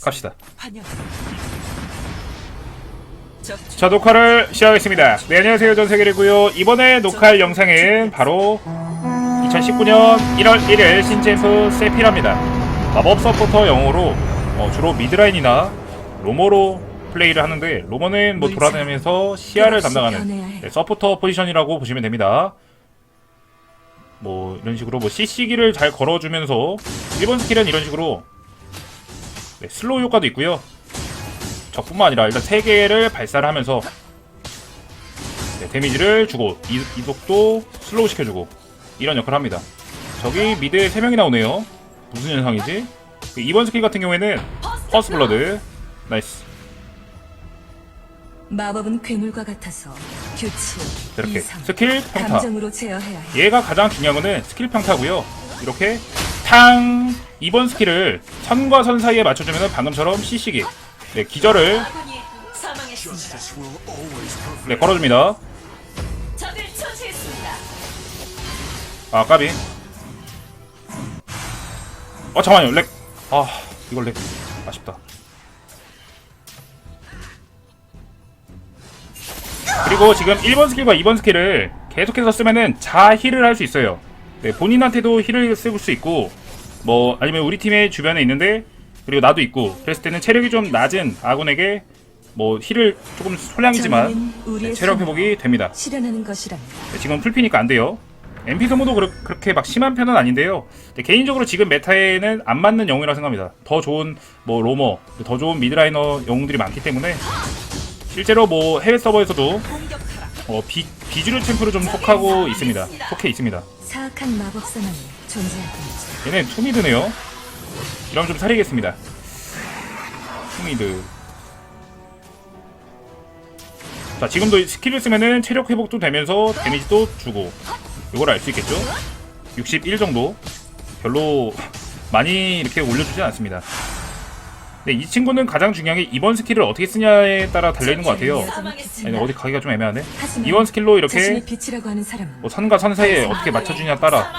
갑시다. 자 녹화를 시작하겠습니다. 네 안녕하세요 전세계이고요 이번에 녹화할 영상은 바로 2019년 1월 1일 신제프 세피라입니다. 마법 서포터 영어로 어, 주로 미드라인이나 로머로 플레이를 하는데 로머는 뭐 돌아다니면서 시야를 담당하는 네, 서포터 포지션이라고 보시면 됩니다. 뭐 이런 식으로 뭐 CC기를 잘 걸어주면서 1번 스킬은 이런 식으로 네, 슬로우 효과도 있고요. 적뿐만 아니라 일단 3개를 발사를 하면서 네, 데미지를 주고 이, 이속도 슬로우 시켜주고 이런 역할을 합니다. 저기 미드에 3명이 나오네요. 무슨 현상이지? 2번 스킬 같은 경우에는 퍼스 블러드 나이스 마법은 괴물과 같아서 규칙, 이렇게 이상, 스킬 평타. 얘가 가장 중요한 거는 스킬 평타고요 이렇게 탕 2번 스킬을 선과 선 사이에 맞춰주면 방금처럼 CC기 네, 기절을. 네, 걸어줍니다. 아 까비 어 잠깐만요 렉 아 이걸 렉 아쉽다 그리고 지금 1번 스킬과 2번 스킬을 계속해서 쓰면은 자 힐을 할 수 있어요 네, 본인한테도 힐을 쓸수 있고 뭐 아니면 우리 팀의 주변에 있는데 그리고 나도 있고 그랬을 때는 체력이 좀 낮은 아군에게 뭐 힐을 조금 소량이지만 네, 체력 회복이 됩니다 실현하는. 네, 지금 풀피니까 안 돼요. MP 소모도 그렇, 그렇게 막 심한 편은 아닌데요. 근데 개인적으로 지금 메타에는 안 맞는 영웅이라 생각합니다. 더 좋은 뭐 로머, 더 좋은 미드라이너 영웅들이 많기 때문에 실제로 뭐 해외 서버에서도. 어, 비, 비주류 챔프로 좀 속하고 있습니다. 속해 있습니다. 사악한 뿐이지. 얘네 투미드네요. 이러면 좀 살리겠습니다. 투미드. 자, 지금도 스킬을 쓰면은 체력 회복도 되면서 데미지도 주고 이걸 알 수 있겠죠? 61 정도. 별로 많이 이렇게 올려주지 않습니다. 네, 이 친구는 가장 중요한 게 이번 스킬을 어떻게 쓰냐에 따라 달려있는 것 같아요. 아니, 어디 가기가 좀 애매하네. 이번 스킬로 이렇게 뭐 선과 선 사이에 어떻게 맞춰주냐에 따라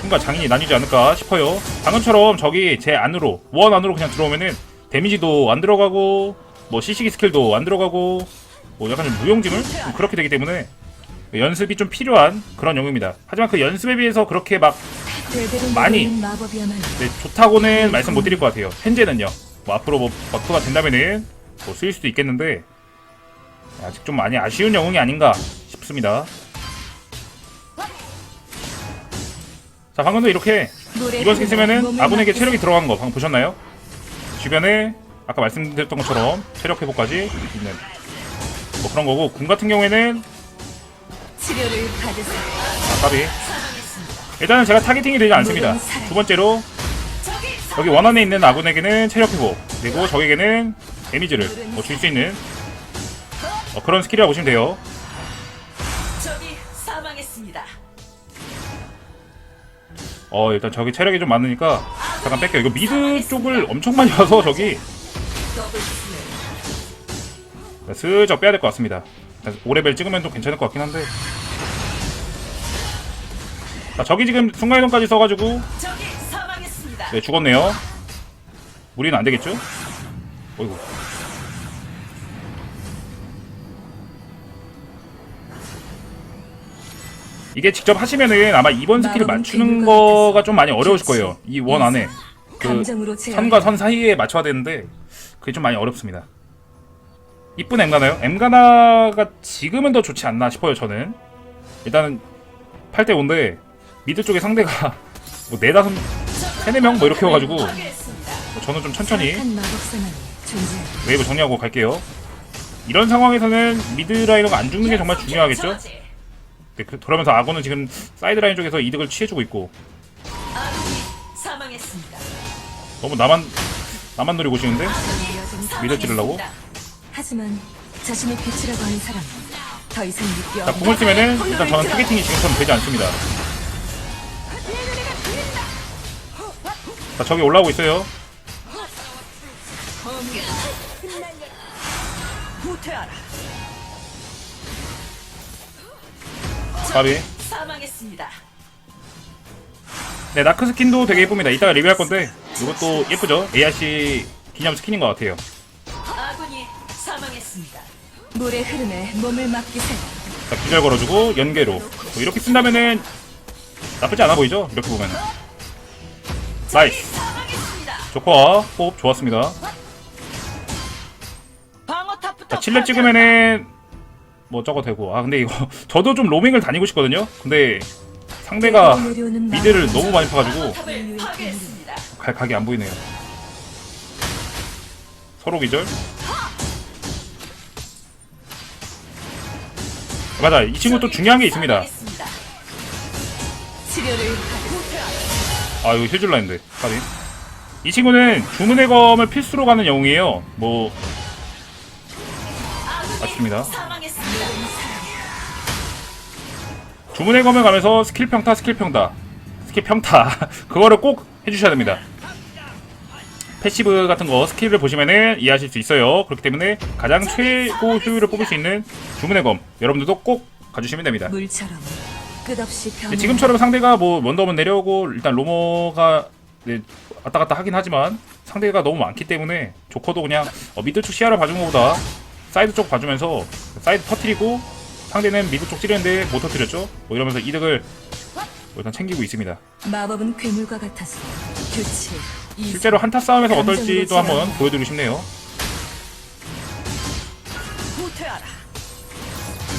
충과 장인이 나뉘지 않을까 싶어요. 방금처럼 저기 제 안으로 원 안으로 그냥 들어오면은 데미지도 안 들어가고 뭐 CC기 스킬도 안 들어가고 뭐 약간 좀 무용지물 좀 그렇게 되기 때문에 연습이 좀 필요한 그런 영웅입니다. 하지만 그 연습에 비해서 그렇게 막 많이. 네, 좋다고는 말씀 못 드릴 것 같아요. 현재는요. 뭐 앞으로 뭐 버프가 된다면은 뭐 쓰일 수도 있겠는데 아직 좀 많이 아쉬운 영웅이 아닌가 싶습니다. 자 방금도 이렇게 이번 스킬 쓰면은 아군에게 체력이 들어간 거 방금 보셨나요? 주변에 아까 말씀드렸던 것처럼 체력 회복까지 있는 뭐 그런 거고 궁 같은 경우에는 치료를 받으세요. 아 까비 일단은 제가 타겟팅이 되지 않습니다 두 번째로 여기 원안에 있는 아군에게는 체력 회복 그리고 적에게는 데미지를 뭐 줄 수 있는 어, 그런 스킬이라고 보시면 돼요 어 일단 저기 체력이 좀 많으니까 잠깐 뺄게요 이거 미드 쪽을 엄청 많이 와서 저기. 슬쩍 빼야 될 것 같습니다. 일단 5레벨 찍으면 좀 괜찮을 것 같긴 한데. 자, 저기 지금 순간이동까지 써가지고. 네, 죽었네요. 무리는 안 되겠죠? 어이구. 이게 직접 하시면은 아마 이번 스킬을 마법은 맞추는 거가 좀 많이 어려우실 거예요. 이 원 안에. 그 감정으로 제어해야 선과 해. 선 사이에 맞춰야 되는데 그게 좀 많이 어렵습니다. 이쁜 엠가나요? 엠가나가 지금은 더 좋지 않나 싶어요 저는 일단은 8대 5인데 미드 쪽에 상대가 뭐 네다섯 세네 명 뭐 이렇게 와가지고 뭐. 저는 좀 천천히. 웨이브 정리하고 갈게요 이런 상황에서는 미드 라이너가 안 죽는 게 정말 중요하겠죠? 네, 그- 그러면서 아고는 지금 사이드 라인 쪽에서 이득을 취해주고 있고 아군이 사망했습니다. 너무 나만 나만 노리고 오시는데 찌르려고? 사망했습니다. 하지만 자신의 빛이라고 하는 사람은 더 이상 느껴 자 궁을 쓰면은 일단 저는 타겟팅이 지금처럼 되지 않습니다 자 저기 올라오고 있어요 후퇴하라. 바비 사망했습니다. 네 나크 스킨도 되게 예쁩니다 이따가 리뷰할 건데 이것도 예쁘죠? ARC 기념 스킨인 것 같아요. 아군이 사망했습니다. 물의 흐름에 몸을 맡기세요. 자, 기절 걸어주고 연계로 뭐 이렇게 쓴다면은 나쁘지 않아 보이죠? 이렇게 보면은 나이스 사망했습니다. 조커 호흡 좋았습니다. 방어탑부터 자, 7렙 찍으면은 뭐 저거 되고 아 근데 이거 저도 좀 로밍을 다니고 싶거든요. 근데 상대가 미드를. 너무 많이 파가지고. 갈 각이 안 보이네요. 서로 기절. 맞아 이 친구 또 중요한 게 있습니다. 아 이거 힐줄라 했는데 까비 이 친구는 주문의 검을 필수로 가는 영웅이에요 뭐 아군이 맞습니다. 주문의 검을 가면서 스킬 평타 스킬 평타 스킬 평타. 그거를 꼭 해주셔야 됩니다. 패시브 같은 거 스킬을 보시면은 이해하실 수 있어요. 그렇기 때문에 가장 최고 효율을 뽑을 수 있는 주문의 검 여러분들도 꼭 가주시면 됩니다. 물처럼 끝없이 변. 근데 지금처럼 상대가 뭐 원더문 내려오고 일단 로머가 네, 왔다 갔다 하긴 하지만 상대가 너무 많기 때문에 조커도 그냥 어, 미드 쪽 시야를 봐준 것보다 사이드 쪽 봐주면서 사이드 터트리고 상대는 미드 쪽 찌르는데 못 터트렸죠? 뭐 이러면서 이득을 뭐 일단 챙기고 있습니다. 마법은 괴물과 같아서 교체. 이 실제로 한타 싸움에서 어떨지도 한번 보여드리고 싶네요.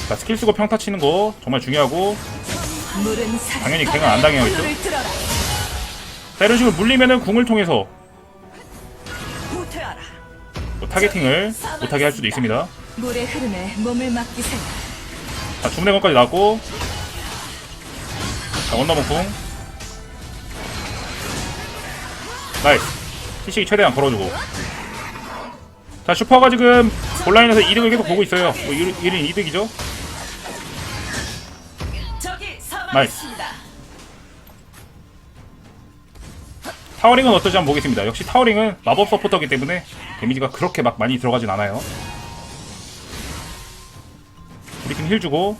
자, 스킬 쓰고 평타 치는 거 정말 중요하고. 당연히 걔가 안 당해야겠죠? 자 이런 식으로 물리면은 궁을 통해서. 뭐 타겟팅을 못하게 할 수도 있습니다. 물의 흐름에 몸을 맡기세요. 자, 주문의 건까지 나왔고. 자, 원더먼풍. 나이스. CC기 최대한 걸어주고. 자, 슈퍼가 지금 온라인에서 이득을 계속 보고 있어요. 뭐, 1인 2득이죠? 적이 사망했습니다. 타워링은 어떨지 한번 보겠습니다. 역시 타워링은 마법 서포터기 때문에 데미지가 그렇게 막 많이 들어가진 않아요. 우리 팀힐 주고.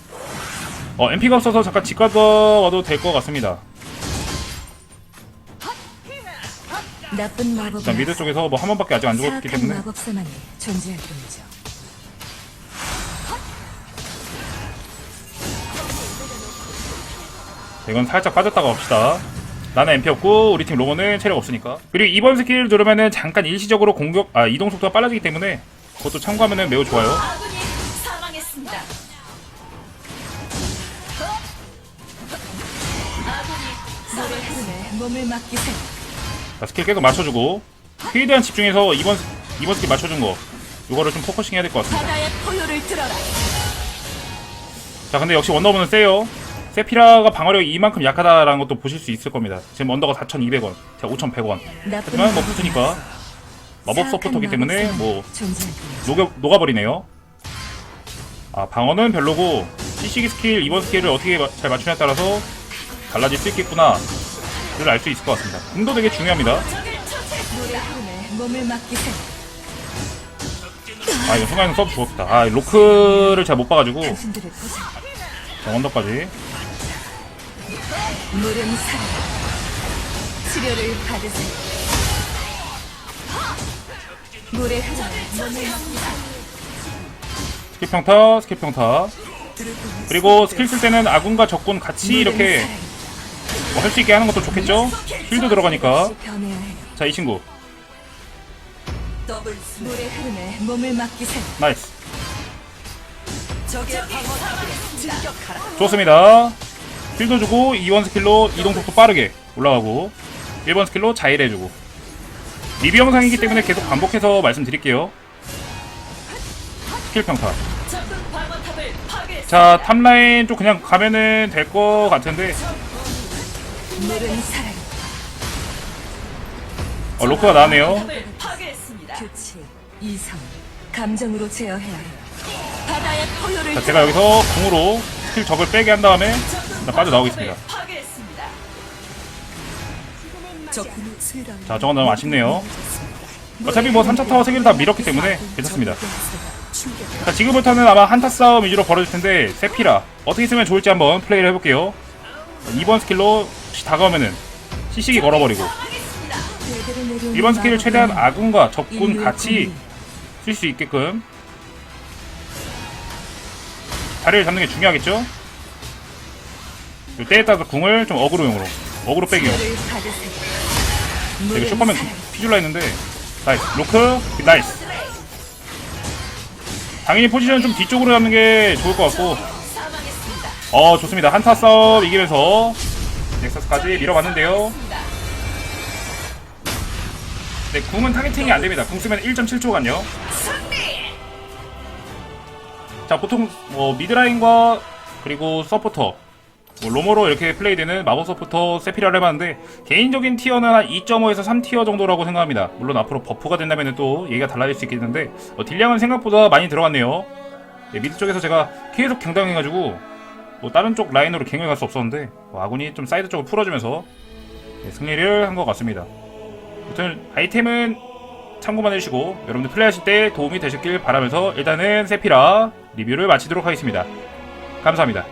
어, MP가 없어서 잠깐 집 갔다 와도 될 것 같습니다. 나쁜 일단 미드 쪽에서 뭐 한 번밖에 아직 안 죽었기 때문에 마법사만이 존재할 뿐이죠. 이건 살짝 빠졌다가 봅시다. 나는 MP 없고 우리 팀 로버는 체력 없으니까. 그리고 이번 스킬 누르면은 잠깐 일시적으로 공격 아 이동 속도가 빨라지기 때문에 그것도 참고하면은 매우 좋아요. 몸을. 자, 스킬 계속 맞춰주고 힐에 대한 집중해서 이번 스- 이번 스킬 맞춰준 거 이거를 좀 포커싱 해야 될 것 같습니다. 바다의 포효를 들어라. 자 근데 역시 원더우먼은 세요. 세피라가 방어력이 이만큼 약하다라는 것도 보실 수 있을 겁니다. 지금 언더가 4,200원, 제가 5,100원. 나쁜 하지만 뭐 붙으니까 마법 서포터기 때문에 뭐. 녹여, 녹아버리네요. 아, 방어는 별로고, CC기 스킬, 이번 스킬을 어떻게 마- 잘 맞추냐에 따라서 달라질 수 있겠구나. 를 알 수 있을 것 같습니다. 궁도 되게 중요합니다. 아, 이거 순간에 서브 죽었다. 아, 로크를 잘 못 봐가지고. 자, 언더까지. 스킬 평타, 스킬 평타. 그리고 스킬 쓸 때는 아군과 적군 같이 이렇게 뭐 할 수 있게 하는 것도 좋겠죠? 힐도 들어가니까. 자, 이 친구. 나이스. 좋습니다. 힐도 주고 2번 스킬로 이동 속도 빠르게 올라가고 1번 스킬로 자일해주고 리뷰 영상이기 때문에 계속 반복해서 말씀드릴게요. 스킬 평타. 자 탑라인 쪽 그냥 가면은 될 것 같은데 물은. 어, 로크가 나왔네요. 방어탑을 파괴했습니다. 교체, 이성, 감정으로 제어해야 해요. 바다의 포효를 자 제가 여기서 궁으로 스킬 적을 빼게 한 다음에 나 빠져나오겠습니다. 파괴했습니다. 적군의 세랑 자 저건 너무 아쉽네요. 어차피 뭐 3차 타워 3개를 다 밀었기 때문에 괜찮습니다. 자 지금부터는 아마 한타 싸움 위주로 벌어질 텐데 세피라 어떻게 쓰면 좋을지 한번 플레이를 해볼게요. 2번 스킬로 혹시 다가오면은 CC기 걸어버리고 이번 스킬을 최대한 아군과 적군 같이 쓸 수 있게끔 자리를 잡는 게 중요하겠죠? 요 때에 따라서 궁을 좀 어그로용으로 어그로 받으세요. 이거 사랑. 피줄라 했는데 나이스 로크 나이스 당연히 포지션 좀 뒤쪽으로 잡는 게 좋을 것 같고. 어 좋습니다 한타 싸움 이기면서 넥서스까지 밀어봤는데요. 네 궁은 타겟팅이 안 됩니다. 궁 쓰면 1.7초간요. 자 보통 뭐 미드라인과 그리고 서포터 뭐 로모로 이렇게 플레이되는 마법 서포터 세피라를 해봤는데 개인적인 티어는 한 2.5에서 3티어 정도라고 생각합니다. 물론 앞으로 버프가 된다면 또 얘기가 달라질 수 있겠는데 어, 딜량은 생각보다 많이 들어갔네요. 네, 미드 쪽에서 제가 계속 경당해가지고 뭐 다른 쪽 라인으로 갱을 갈 수 없었는데 뭐 아군이 좀 사이드 쪽을 풀어주면서 네, 승리를 한 것 같습니다. 아무튼 아이템은 참고만 해주시고 여러분들 플레이하실 때 도움이 되셨길 바라면서 일단은 세피라 리뷰를 마치도록 하겠습니다. 감사합니다